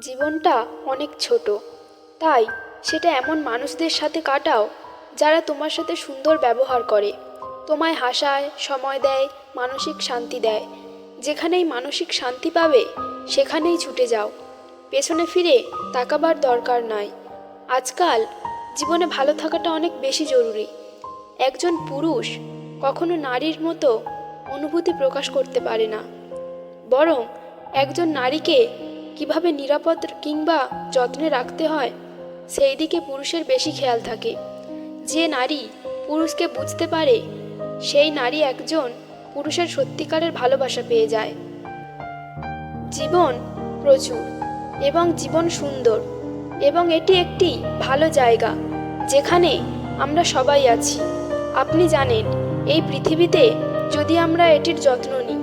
জীবনটা অনেক ছোট। তাই সেটা এমন মানুষদের সাথে কাটাও যারা তোমার সাথে সুন্দর ব্যবহার করে। তোমায় হাসায়, সময় দেয়, মানসিক শান্তি দেয়। যেখানেই মানসিক শান্তি পাবে, সেখানেই ছুটে যাও। পেছনে ফিরে তাকাবার দরকার নাই। আজকাল জীবনে ভালো থাকাটা অনেক বেশি জরুরি। একজন পুরুষ কখনো নারীর মতো অনুভূতি প্রকাশ করতে পারে না। বরং একজন নারীকে কীভাবে নিরাপদ কিংবা যত্নে রাখতে হয়, সেই দিকে পুরুষের বেশি খেয়াল থাকে। যে নারী পুরুষকে বুঝতে পারে, সেই নারী একজন পুরুষের সত্যিকারের ভালোবাসা পেয়ে যায়। জীবন প্রচুর এবং জীবন সুন্দর এবং এটি একটি ভালো জায়গা, যেখানে আমরা সবাই আছি। আপনি জানেন, এই পৃথিবীতে যদি আমরা এটির যত্ন নিই,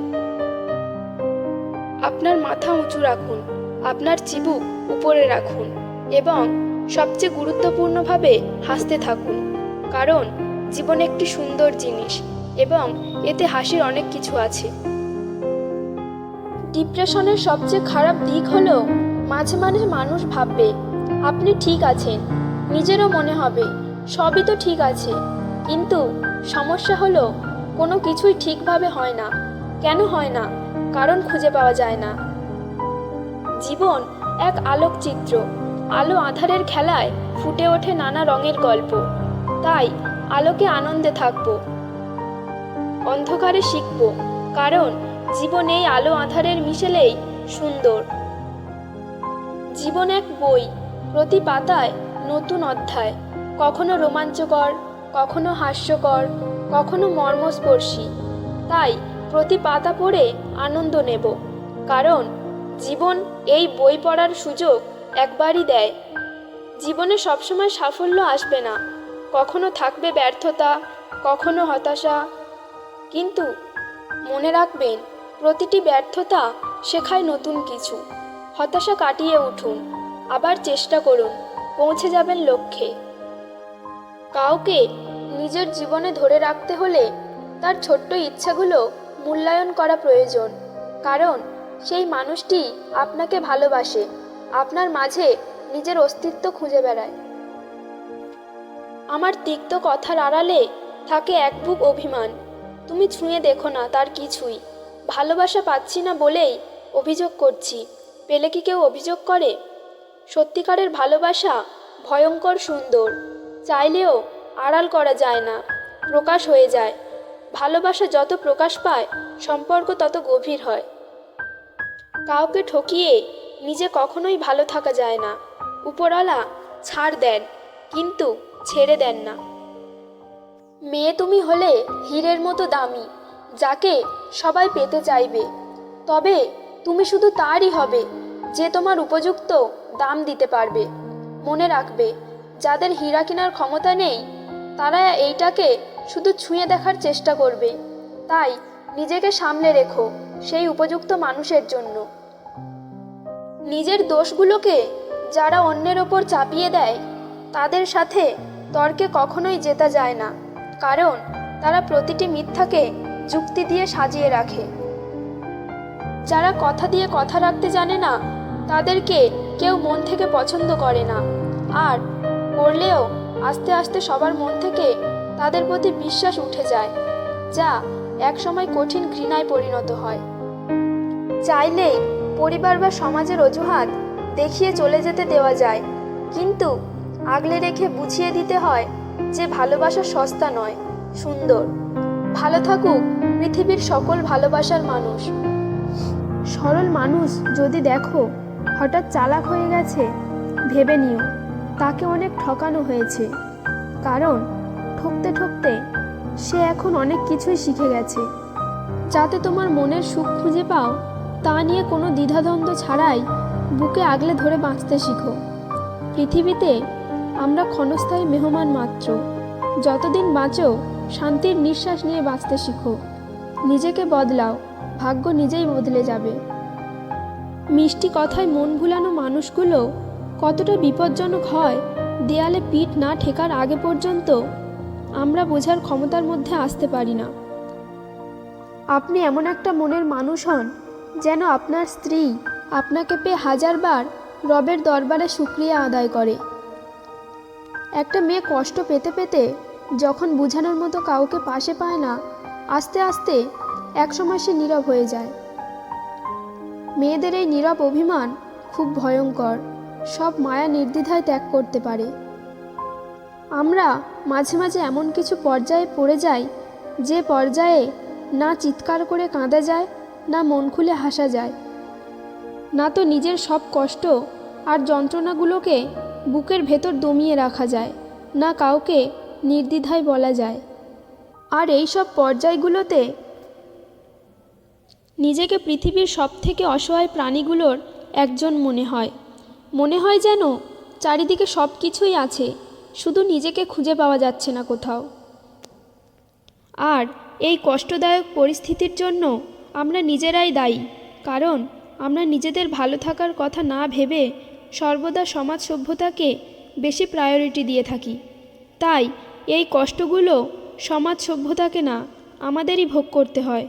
আপনার মাথা উঁচু রাখুন। আপনার চিবুক উপরে রাখুন এবং সবচেয়ে গুরুত্বপূর্ণভাবে হাসতে থাকুন, কারণ জীবন একটি সুন্দর জিনিস এবং এতে হাসির অনেক কিছু আছে। ডিপ্রেশনের সবচেয়ে খারাপ দিক হলো মাঝে মাঝে মানুষ ভাববে, আপনি ঠিক আছেন, নিজেরও মনে হবে, সবই তো ঠিক আছে। কিন্তু সমস্যা হলো, কোনো কিছুই ঠিকভাবে হয় না। কেন হয় না? কারণ খুঁজে পাওয়া যায় না। জীবন এক আলোকচিত্র। আলো আধারের খেলায় ফুটে ওঠে নানা রঙের গল্প। তাই আলোকে আনন্দে থাকব। অন্ধকারে শিখব, কারণ জীবন এই আলো আধারের মিশেলেই সুন্দর। জীবন এক বই, প্রতি পাতায় নতুন অধ্যায়। কখনো রোমাঞ্চকর, কখনো হাস্যকর, কখনো মর্মস্পর্শী। তাই প্রতি পাতা পড়ে আনন্দ নেব, কারণ জীবন এই বই পড়ার সুযোগ একবারই দেয়। জীবনে সবসময় সাফল্য আসবে না। কখনো থাকবে ব্যর্থতা, কখনো হতাশা। কিন্তু মনে রাখবেন, প্রতিটি ব্যর্থতা শেখায় নতুন কিছু। হতাশা কাটিয়ে উঠুন, আবার চেষ্টা করুন, পৌঁছে যাবেন লক্ষ্যে। কাউকে নিজের জীবনে ধরে রাখতে হলে তার ছোট্ট ইচ্ছাগুলো মূল্যায়ন করা প্রয়োজন। কারণ সেই মানুষটি আপনাকে ভালোবাসে, আপনার মাঝে নিজের অস্তিত্ব খুঁজে বেড়ায়। আমার তিক্ত কথার আড়ালে থাকে এক বুক অভিমান। তুমি ছুঁয়ে দেখো না তার কিছুই। ভালোবাসা পাচ্ছি না বলেই অভিযোগ করছি। পেলে কি কেউ অভিযোগ করে? সত্যিকারের ভালোবাসা ভয়ঙ্কর সুন্দর। চাইলেও আড়াল করা যায় না, প্রকাশ হয়ে যায়। ভালোবাসা যত প্রকাশ পায়, সম্পর্ক তত গভীর হয়। কাউকে ঠকিয়ে নিজে কখনোই ভালো থাকা যায় না। উপরওয়ালা ছাড় দেন, কিন্তু ছেড়ে দেন না। মেয়ে তুমি হলে হীরের মতো দামি, যাকে সবাই পেতে চাইবে। তবে তুমি শুধু তারই হবে, যে তোমার উপযুক্ত দাম দিতে পারবে। মনে রাখবে, যাদের হীরা কেনার ক্ষমতা নেই, তারা এইটাকে শুধু ছুঁয়ে দেখার চেষ্টা করবে। তাই নিজেকে সামলে রেখো। সেই উপযুক্ত মানুষের জন্য। নিজের দোষগুলোকে যারা অন্যের ওপর চাপিয়ে দেয়, তাদের সাথে তর্কে কখনোই জেতা যায় না, কারণ তারা প্রতিটি মিথ্যাকে যুক্তি দিয়ে সাজিয়ে রাখে। যারা কথা দিয়ে কথা রাখতে জানে না, তাদেরকে কেউ মন থেকে পছন্দ করে না। আর করলেও আস্তে আস্তে সবার মন থেকে তাদের প্রতি বিশ্বাস উঠে যায়, যা একসময় কঠিন ঘৃণায় পরিণত হয়। চাইলেই পরিবার বা সমাজের অজুহাত দেখিয়ে চলে যেতে দেওয়া যায়, কিন্তু আগলে রেখে বুঝিয়ে দিতে হয় যে ভালোবাসা সস্তা নয়, সুন্দর। ভালো থাকুক পৃথিবীর সকল ভালোবাসার মানুষ। সরল মানুষ যদি দেখো, হঠাৎ চালাক হয়ে গেছে, ভেবে নিও, তাকে অনেক ঠকানো হয়েছে। কারণ ঠকতে ঠকতে সে এখন অনেক কিছুই শিখে গেছে। যাতে তোমার মনের সুখ খুঁজে পাও, তা নিয়ে কোনো দ্বিধাদ্বন্দ্ব ছাড়াই বুকে আগলে ধরে বাঁচতে শিখো। পৃথিবীতে আমরা ক্ষণস্থায়ী মেহমান মাত্র। যতদিন বাঁচো, শান্তির নিঃশ্বাস নিয়ে বাঁচতে শিখো। নিজেকে বদলাও, ভাগ্য নিজেই বদলে যাবে। মিষ্টি কথায় মন ভুলানো মানুষগুলো কতটা বিপজ্জনক হয়, দেয়ালে পিঠ না ঠেকার আগে পর্যন্ত আমরা বোঝার ক্ষমতার মধ্যে আসতে পারি না। আপনি এমন একটা মনের মানুষ হন যেন আপনার স্ত্রী আপনাকে পেয়ে হাজারবার রবের দরবারে শুক্রিয়া আদায় করে। একটা মেয়ে কষ্ট পেতে পেতে যখন বোঝানোর মতো কাউকে পাশে পায় না, আস্তে আস্তে একসময় সে নীরব হয়ে যায়। মেয়েদের এই নীরব অভিমান খুব ভয়ঙ্কর, সব মায়া নির্দ্বিধায় ত্যাগ করতে পারে। আমরা মাঝে মাঝে এমন কিছু পর্যায়ে পড়ে যাই, যে পর্যায়ে না চিৎকার করে কাঁদা যায়, না মন খুলে হাসা যায়। না তো নিজের সব কষ্ট আর যন্ত্রণাগুলোকে বুকের ভেতর দমিয়ে রাখা যায়, না কাউকে নির্দ্বিধায় বলা যায়। আর এই সব পর্যায়গুলোতে নিজেকে পৃথিবীর সব থেকে অসহায় প্রাণীগুলোর একজন মনে হয়। মনে হয় যেন চারিদিকে সব কিছুই আছে শুধু নিজেকে খুঁজে পাওয়া যাচ্ছে না কোথাও। আর এই কষ্টদায়ক পরিস্থিতির জন্য আমরা নিজেরাই দায়ী, কারণ আমরা নিজেদের ভালো থাকার কথা না ভেবে সর্বদা সমাজ সভ্যতাকে বেশি প্রায়োরিটি দিয়ে থাকি। তাই এই কষ্টগুলো সমাজ সভ্যতাকে না, আমাদেরই ভোগ করতে হয়।